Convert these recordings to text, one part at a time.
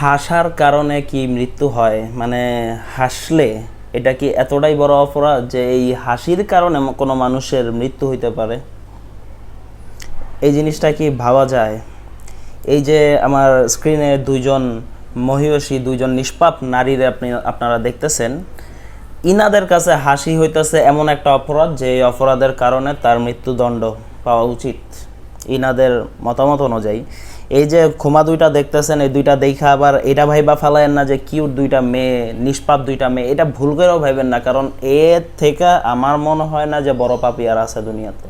হাসার কারণে কি মৃত্যু হয়? মানে হাসলে এটা কি এতটাই বড় অপরাধ যে এই হাসির কারণে কোনো মানুষের মৃত্যু হইতে পারে? এই জিনিসটা কি ভাবা যায়? এই যে আমার স্ক্রিনে দুইজন মহিষী দুইজন নিষ্পাপ নারীর আপনি, আপনারা দেখতেছেন, ইনাদের কাছে হাসি হইতেছে এমন একটা অপরাধ যে এই অপরাধের কারণে তার মৃত্যুদণ্ড পাওয়া উচিত। ইনাদের মতামত অনুযায়ী এই যে ক্ষমা দুইটা দেখতেছেন, এই দুইটা দেখা আবার এটা ভাইবা ফালায়েন না যে কিউট দুইটা মেয়ে, নিষ্পাপ দুইটা মেয়ে, এটা ভুল করেও ভাইবেন না, কারণ এর থেকে আমার মনে হয় না যে বড় পাপি আর আছে দুনিয়াতে।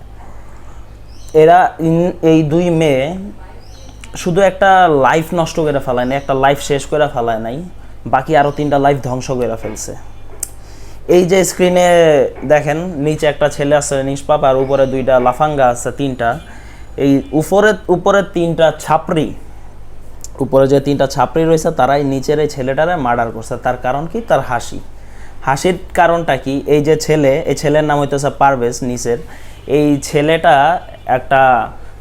এরা এই দুই মেয়ে শুধু একটা লাইফ নষ্ট করে ফেলায় নাই, একটা লাইফ শেষ করে ফেলায় নাই, বাকি আরও তিনটা লাইফ ধ্বংস করে ফেলছে। এই যে স্ক্রিনে দেখেন, নিচে একটা ছেলে আছে নিষ্পাপ আর উপরে দুইটা লাফাঙ্গা আছে, তিনটা। এই উপরে উপরে তিনটা ছাপড়ি, উপরে যে তিনটা ছাপড়ি রয়েছে, তারাই নিচের এই ছেলেটারে মার্ডার করছে। তার কারণ কি? তার হাসি। হাসির কারণটা কি? এই যে ছেলে, এই ছেলের নাম হইতেছে পারভেজ নিচের এই ছেলেটা একটা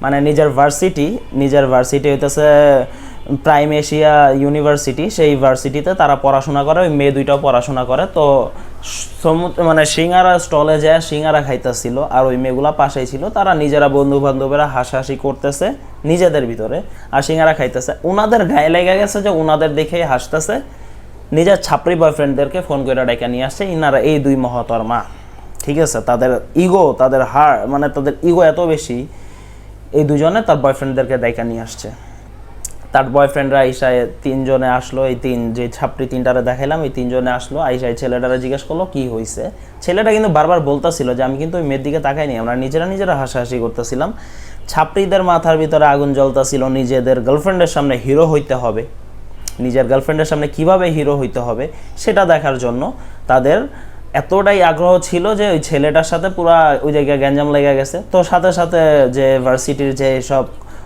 মানে নিজের ভার্সিটি নিজের ভার্সিটি হইতেছে প্রাইম এশিয়া ইউনিভার্সিটি সেই ভার্সিটিতে তারা পড়াশোনা করে, ওই মেয়ে দুইটাও পড়াশোনা করে। তো মানে সিঙ্গারা স্টলে যায়, সিঙ্গারা খাইতেছিল, আর ওই মেয়েগুলা পাশেই ছিল। তারা নিজেরা বন্ধু বান্ধবেরা হাসাহাসি করতেছে নিজেদের ভিতরে, আর সিঙ্গারা খাইতেছে। ওনাদের গায়ে লেগে গেছে যে ওনাদের দেখেই হাসতেছে। নিজের ছাপড়ি বয়ফ্রেন্ডদেরকে ফোন করে ডেকে নিয়ে আসছে, ইনারা এই দুই মহতর মা। ঠিক আছে? তাদের ইগো তাদের হার মানে তাদের ইগো এত বেশি, এই দুজনে তার বয়ফ্রেন্ডদেরকে ডেকে নিয়ে আসছে। তার বয়ফ্রেন্ডরা আইসায় তিনজনে আসলো, এই তিন, যে ছাপড়ি তিনটারে দেখাইলাম, এই তিনজনে আসলো, আইসায় ছেলেটারা জিজ্ঞেস করল, কি হয়েছে ছেলেটা কিন্তু বারবার বলতেছিল যে, আমি কিন্তু ওই মেয়ের দিকে তাকাইনি, আমরা নিজেরা নিজেরা হাসাহাসি করতেছিলাম। ছাপড়িদের মাথার ভিতরে আগুন জ্বলতেছিল, নিজেদের গার্লফ্রেন্ডের সামনে হিরো হইতে হবে। নিজের গার্লফ্রেন্ডের সামনে কীভাবে হিরো হইতে হবে, সেটা দেখার জন্য তাদের এতটাই আগ্রহ ছিল যে, ওই ছেলেটার সাথে পুরা ওই জায়গায় গ্যাঞ্জাম লেগে গেছে। তো সাথে সাথে যে ভার্সিটির যে সব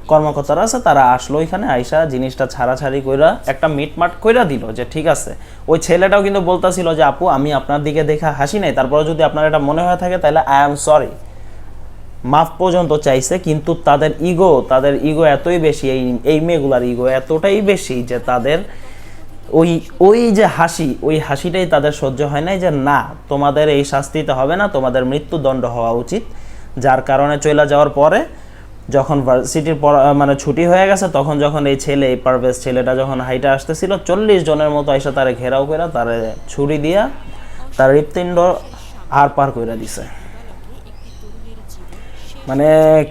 কর্মকর্তারা আছে, তারা আসলো এখানে, আইসা জিনিসটা ছাড়াছাড়ি কইরা একটা মিটমাট কইরা দিল যে, ঠিক আছে। ওই ছেলেটাও কিন্তু বলতাছিল যে, আপু, আমি আপনার দিকে দেখা হাসি নাই। তারপরে যদি আপনার এটা মনে হয়ে থাকে, তাহলে আই এম সরি মাফ পর্যন্ত চাইছে, কিন্তু তাদের ইগো তাদের ইগো এতই বেশি, এই এই মেয়েগুলার ইগো এতটাই বেশি যে, তাদের ওই ওই যে হাসি, ওই হাসিটাই তাদের সহ্য হয় নাই যে, না, তোমাদের এই শাস্তিতে হবে না, তোমাদের মৃত্যুদণ্ড হওয়া উচিত। যার কারণে চলে যাওয়ার পরে যখন ভার্সিটির মানে ছুটি হয়ে গেছে, তখন যখন এই ছেলে, এই পারভেজ ছেলেটা যখন হাইটা আসতেছিল, চল্লিশ জনের মতো এসে তারে ঘেরাও করে তারে ছুরি দিয়া তার হৃৎপিণ্ড আর পার করে দিছে। মানে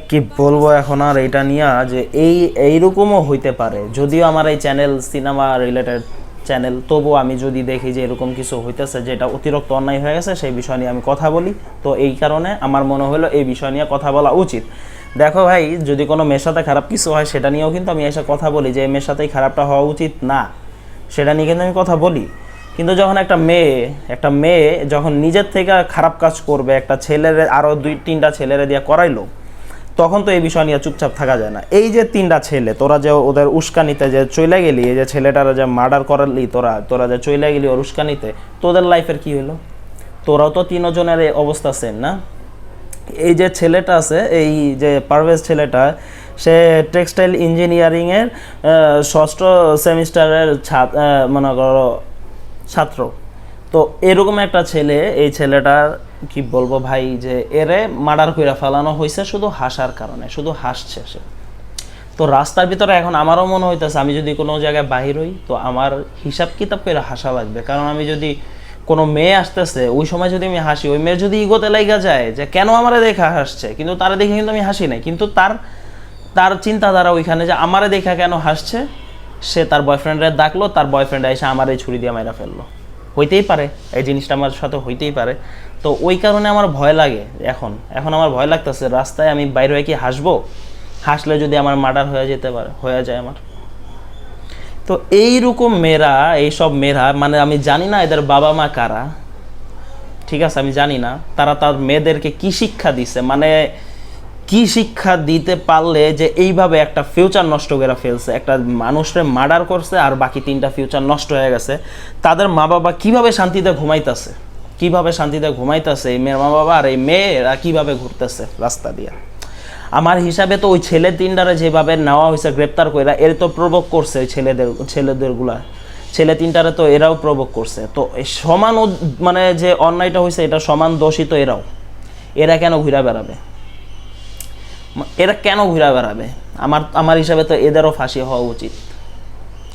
কি বলব এখন আর এটা নিয়ে যে এই, এইরকমও হইতে পারে। যদিও আমার এই চ্যানেল সিনেমা রিলেটেড চ্যানেল তবুও আমি যদি দেখি যে এরকম কিছু হইতেছে যেটা অতিরিক্ত অন্যায় হয়ে গেছে, সেই বিষয় নিয়ে আমি কথা বলি। তো এই কারণে আমার মনে হলো এই বিষয় নিয়ে কথা বলা উচিত। দেখো ভাই, যদি কোনো মেয়ের সাথে খারাপ কিছু হয়, সেটা নিয়েও কিন্তু আমি এসে কথা বলি যে মেয়ের সাথেই খারাপটা হওয়া উচিত না। সেটা নিয়ে কিন্তু আমি কথা বলি। কিন্তু যখন একটা মেয়ে একটা মেয়ে যখন নিজের থেকে খারাপ কাজ করবে, একটা ছেলের আরও দুই, তিনটা ছেলেরে দিয়ে করাইলো, তখন তো এই বিষয় নিয়ে চুপচাপ থাকা যায় না। এই যে তিনটা ছেলে, তোরা যে ওদের উস্কানিতে যে চলে গেলি, এই যে ছেলেটারা যে মার্ডার করালি তোরা তোরা যে চইলে গেলি ওর উস্কানিতে, তোদের লাইফের কি হলো তোরাও তো তিনজনের অবস্থা সেম না? এই যে ছেলেটা আছে, এই যে পারভেজ ছেলেটা, সে টেক্সটাইল ইঞ্জিনিয়ারিংয়ের ষষ্ঠ সেমিস্টারের মনে করো, ছাত্র। তো এরকম একটা ছেলে, এই ছেলেটার কি বলব ভাই যে এরে মার্ডার কইরা ফেলানো হয়েছে শুধু হাসার কারণে, শুধু হাসছে সে। তো রাস্তার ভিতরে এখন আমারও মনে হইতেছে, আমি যদি কোনো জায়গায় বাহির হই, তো আমার হিসাব কিতাব করে হাসা লাগবে। কারণ আমি যদি কোনো মেয়ে আসতেছে, ওই সময় যদি আমি হাসি, ওই মেয়ের যদি ইগোতে লাইগা যায় যে কেন আমারে দেখা হাসছে? কিন্তু তারা দেখে কিন্তু আমি হাসি নাই। কিন্তু তার তার চিন্তাধারা ওইখানে যে আমারে দেখা কেন হাসছে, সে তার বয়ফ্রেন্ডের ডাকলো, তার বয়ফ্রেন্ড এসে আমার এই ছুরি দিয়ে মাইরা ফেলল। হইতেই পারে, এই জিনিসটা আমার সাথে হইতেই পারে। তো ওই কারণে আমার ভয় লাগে এখন। এখন আমার ভয় লাগতেছে, রাস্তায় আমি বাইরে হয়ে কি হাসবো? হাসলে যদি আমার মার্ডার হয়ে যেতে পারে, হয়ে যায় আমার। তো এইরকম মেয়েরা, এইসব মেয়েরা মানে আমি জানি না এদের বাবা মা কারা। ঠিক আছে, আমি জানি না। তারা তার মেয়েদেরকে কি শিক্ষা দিছে? মানে কি শিক্ষা দিতে পারলে যে এইভাবে একটা ফিউচার নষ্ট করে ফেলছে? একটা মানুষের মার্ডার করছে আর বাকি তিনটা ফিউচার নষ্ট হয়ে গেছে। তাদের মা বাবা কীভাবে শান্তিতে ঘুমাইতেছে? কীভাবে শান্তিতে ঘুমাইতেছে এই মেয়ের মা বাবা আর এই মেয়েরা কীভাবে ঘুরতেছে রাস্তা দিয়ে? আমার হিসাবে তো ওই ছেলে তিনটারে যেভাবে নেওয়া হয়েছে, গ্রেপ্তার করে এর তো প্রভোগ করছে ওই ছেলেদের, ছেলেদেরগুলা। ছেলে তিনটারে তো এরাও প্রভোগ করছে। তো সমান মানে যে অন্যায়টা হয়েছে, এটা সমান দোষী তো এরাও। এরা কেন ঘুরে বেড়াবে? এরা কেন ঘুরে বেড়াবে? আমার আমার হিসাবে তো এদেরও ফাঁসি হওয়া উচিত।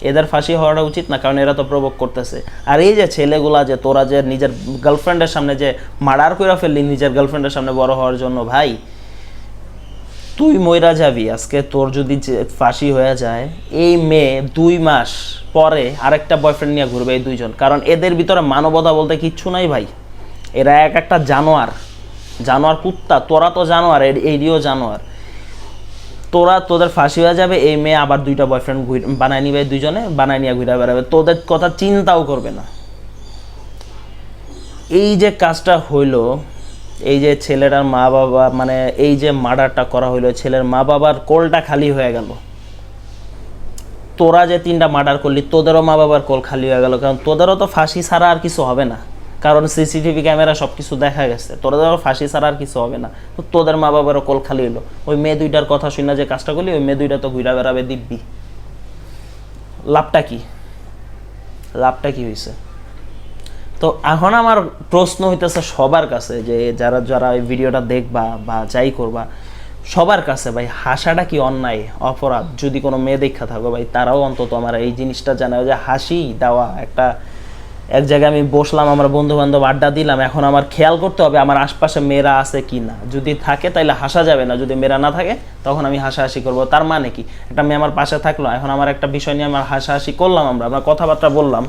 এদের ফাঁসি হওয়াটা উচিত না, কারণ এরা তো প্রভোগ করতেছে। আর এই যে ছেলেগুলা যে তোরা যে নিজের গার্লফ্রেন্ডের সামনে যে মার্ডার করে ফেললি, নিজের গার্লফ্রেন্ডের সামনে বড় হওয়ার জন্য, ভাই তুই ময়রা যাবি আজকে, তোর যদি ফাঁসি হয়ে যায়, এই মেয়ে দুই মাস পরে আরেকটা বয়ফ্রেন্ড নিয়ে ঘুরবে এই দুইজন। কারণ এদের ভিতরে মানবতা বলতে কিচ্ছু নাই ভাই। এরা এক একটা জানোয়ার। জানোয়ার কুত্তা, তোরা তো জানোয়ার, এর- এইদিও জানোয়ার। তোরা তোদের ফাঁসি হয়ে যাবে, এই মেয়ে আবার দুইটা বয়ফ্রেন্ড বানায় নিবে দুইজনে, বানায় নিয়ে ঘুরে বেড়াবে। তোদের কথা চিন্তাও করবে না। এই যে কাজটা হইল এই যে ছেলেটার মা বাবা মানে এই যে মার্ডারটা করা হইল, ছেলের মা বাবার কোলটা খালি হয়ে গেল। তোরা যে তিনটা মার্ডার করলি, তোদেরও মা বাবার কোল খালি হয়ে গেল। কারণ তোদেরও তো ফাঁসি ছাড়া আর কিছু হবে না। কারণ সিসিটিভি ক্যামেরা সব কিছু দেখা গেছে। তোদেরও ফাঁসি ছাড়া আর কিছু হবে না। তো তোদের মা বাবারও কোল খালি হইল। ওই মেয়ে দুইটার কথা শুনে যে কাজটা করলি, ওই মেয়ে দুইটা তো ঘুরা বেড়াবে দিব্যি। লাভটা কি? লাভটা কি হয়েছে তো এখন আমার প্রশ্ন হইতেছে সবার কাছে যে যারা যারা এই ভিডিওটা দেখবা বা যাই করবা, সবার কাছে ভাই, হাসাটা কি অন্যায়, অপরাধ? যদি কোনো মেয়ে দেখা থাকো ভাই, তারাও অন্তত আমার এই জিনিসটা জানায় যে হাসি দেওয়া, একটা, এক জায়গায় আমি বসলাম, আমার বন্ধু বান্ধব আড্ডা দিলাম, এখন আমার খেয়াল করতে হবে আমার আশপাশে মেয়েরা আছে কি না যদি থাকে তাইলে হাসা যাবে না, যদি মেয়েরা না থাকে, তখন আমি হাসাহাসি করব। তার মানে কি? একটা মেয়ে আমার পাশে থাকল, এখন আমার একটা বিষয় নিয়ে আমার হাসাহাসি করলাম আমরা আমরা কথাবার্তা বললাম।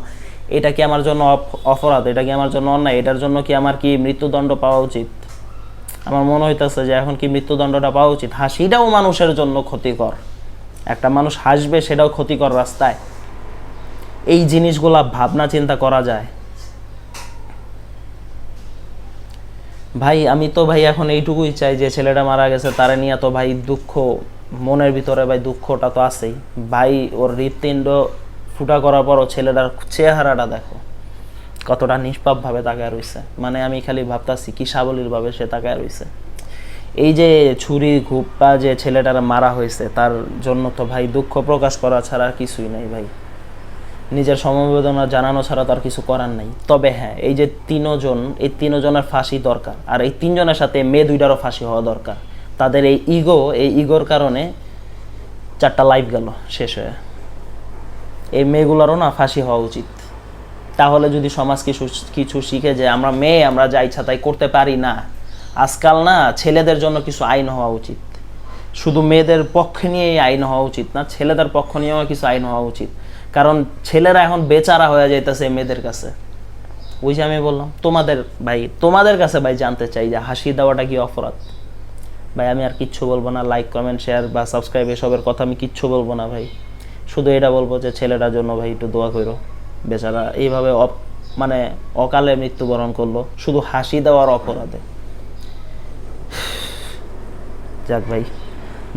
এটা কি আমার জন্য অপ- অপরাধ? এটা কি আমার জন্য অন্যায়? এটার জন্য কি আমার কি মৃত্যুদণ্ড পাওয়া উচিত? আমার মনে হইতেছে যে এখন কি মৃত্যুদণ্ডটা পাওয়া উচিত? হাসিটাও মানুষের জন্য ক্ষতিকর। একটা মানুষ হাসবে সেটাও ক্ষতিকর রাস্তায়। এই জিনিসগুলা ভাবনা চিন্তা করা যায়। ভাই, আমি তো ভাই এখন এইটুকুই চাই যে ছেলেটা মারা গেছে, তারা নিয়ে তো ভাই দুঃখ, মনের ভিতরে ভাই দুঃখটা তো আছেই। ভাই, ওর হৃৎপিণ্ড ফুটা করার পরও ছেলেটার চেহারাটা দেখো। কতটা নিষ্পাপভাবে তাকায় রইছে। মানে আমি খালি ভাবতাছি কি সাবলীলভাবে সে তাকায় রইছে। এই যে ছুরি ঘুপা যে ছেলেটার মারা হয়েছে, তার জন্য তো ভাই দুঃখ প্রকাশ করা ছাড়া আর কিছুই নাই ভাই। নিজের সমবেদনা জানানো ছাড়া তার কিছু করার নাই। তবে হ্যাঁ এই যে তিনজন, এই তিনজনের ফাঁসি দরকার। আর এই তিনজনের সাথে মেয়ে দুইটারও ফাঁসি হওয়া দরকার। তাদের এই ইগো, এই ইগোর কারণে চারটা লাইফ গেল শেষ হয়ে। এই মেয়েগুলোরও না ফাঁসি হওয়া উচিত। তাহলে যদি সমাজ কিছু কিছু শিখে যে আমরা মেয়ে, আমরা যা ইচ্ছা তাই করতে পারি না, আজকাল না ছেলেদের জন্য কিছু আইন হওয়া উচিত। শুধু মেয়েদের পক্ষে নিয়ে আইন হওয়া উচিত না, ছেলেদের পক্ষ নিয়েও কিছু আইন হওয়া উচিত। কারণ ছেলেরা এখন বেচারা হয়ে যাইতেছে মেয়েদের কাছে। ওই যে আমি বললাম, তোমাদের ভাই, তোমাদের কাছে ভাই জানতে চাই যে হাসি দেওয়াটা কি অপরাধ? ভাই, আমি আর কিচ্ছু বলব না লাইক কমেন্ট শেয়ার বা সাবস্ক্রাইব এসবের কথা আমি কিচ্ছু বলব না ভাই। শুধু এটা বলব যে ছেলেটার জন্য ভাই একটু দোয়া করো বেচারা এইভাবে মানে অকালে মৃত্যুবরণ করল। শুধু হাসি দেওয়ার অপরাধে। যাক ভাই,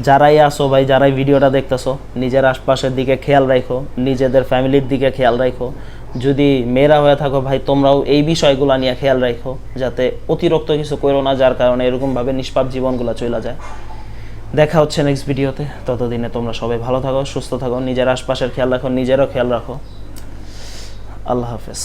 যারাই আসো ভাই, যারাই ভিডিওটা দেখতেছো, নিজের আশপাশের দিকে খেয়াল রাখো নিজেদের ফ্যামিলির দিকে খেয়াল রাখো যদি মেয়েরা হয়ে থাকো ভাই, তোমরাও এই বিষয়গুলো নিয়ে খেয়াল রাখো যাতে অতিরিক্ত কিছু করো না, যার কারণে এরকমভাবে নিষ্পাপ জীবনগুলো চলে যায়। দেখা হচ্ছে নেক্সট ভিডিওতে ততদিনে তোমরা সবাই ভালো থাকো, সুস্থ থাকো, নিজের আশপাশের খেয়াল রাখো, নিজেরও খেয়াল রাখো। আল্লাহ হাফেজ।